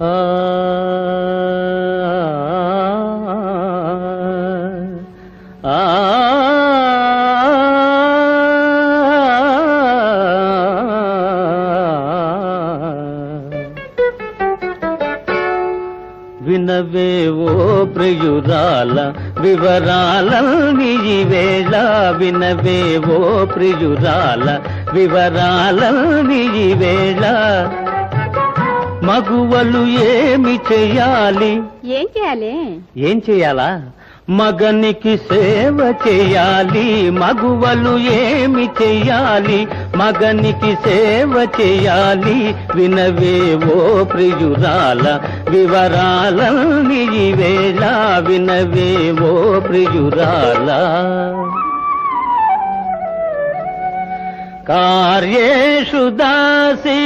ఆ ఆ వినవేవో ప్రియురాల వివరాలన్నీ వేళ వినవేవో ప్రియురాల వివరాలన్నీ వేళ మగువలు ఏమి చెయ్యాలి ఏం చేయాలి? ఏం చెయ్యాలా మగనికి సేవ చేయాలి. మగువలు ఏమి చెయ్యాలి మగనికి సేవ చేయాలి. వినవేవో ప్రియురాల వివరాలన్నీ ఈ వేళ వినవేవో ప్రియురాల. కార్యేషు దాసీ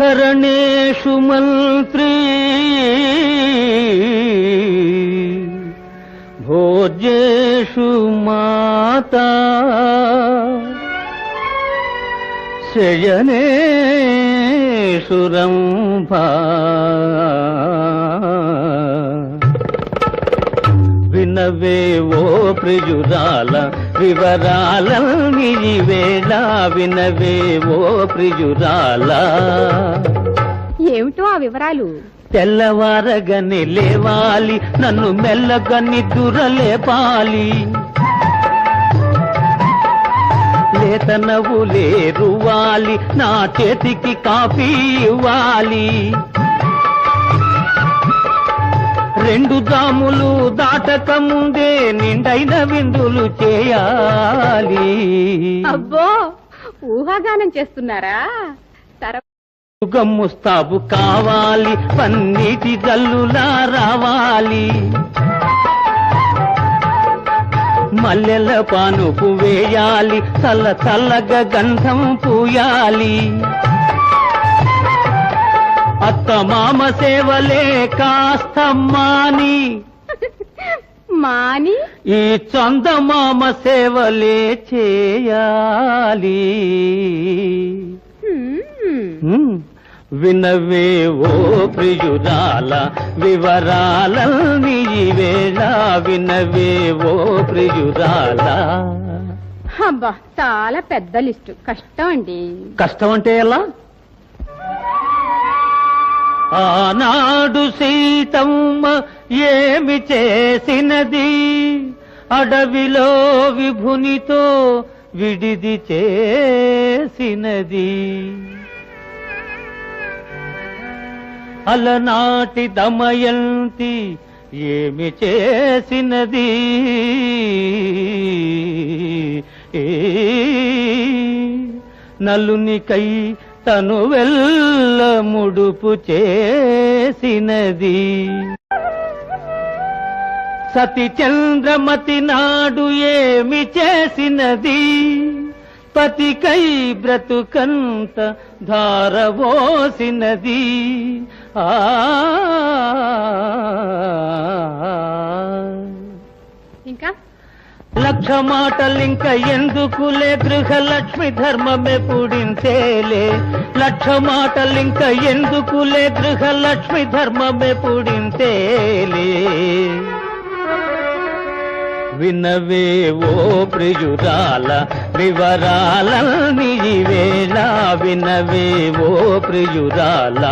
కరణేషు మంత్రి భోజేషు మాతా శయనేషు రంభా ఓ ప్రియురాల వివరాలన్నీ వేళ వినవేవో ప్రియురాల. ఏమిటో ఆ వివరాలు? తెల్లవారగని లేవాలి నన్ను మెల్లగని దురలేపాలి. లేత నవ్వులే రువాలి నా చేతికి కాఫీ ఇవ్వాలి. రెండు జాములు దాటక ముందే నిండైన విందులు చేయాలి. అబ్బో ఊహాగానం చేస్తున్నారా? తర ముస్తాబు కావాలి పన్నీటి జల్లులా రావాలి. మల్లెల పానుపు వేయాలి చల్ల చల్లగా గంధం పూయాలి. మామ సేవలే కాస్త మాని మాని? ఈ చందమామ సేవలే చేయాలి. హ్మ్. వినవేవో ప్రియురాల వివరాలన్నీ ఈ వేళ వినవేవో ప్రియురాల. అబ్బా చాలా పెద్ద లిస్టు. కష్టం అండి. కష్టం అంటే ఎలా? ఆనాడు సీతమ్మ ఏమి చేసినది? అడవిలో విభునితో విడిది చేసినది. అలనాటి దమయంతి ఏమి చేసినది? నలునికై తను వెళ్ళ ముడుపు చేసినది. సతి చంద్రమతి నాడు ఏమి చేసినది? పతికై బ్రతుకంత ధారవోసినది ఆ లక్ష మాటలింక ఎందుకులే? గృహలక్ష్మి ధర్మమే పుడింతేలే లక్ష మాటలింక ఎందుకులే? గృహలక్ష్మి ధర్మమే పుడింతేలే వినవే ఓ ప్రియురాల వివరాలన్నీ ఈ వేళ ఓ ప్రియురాల.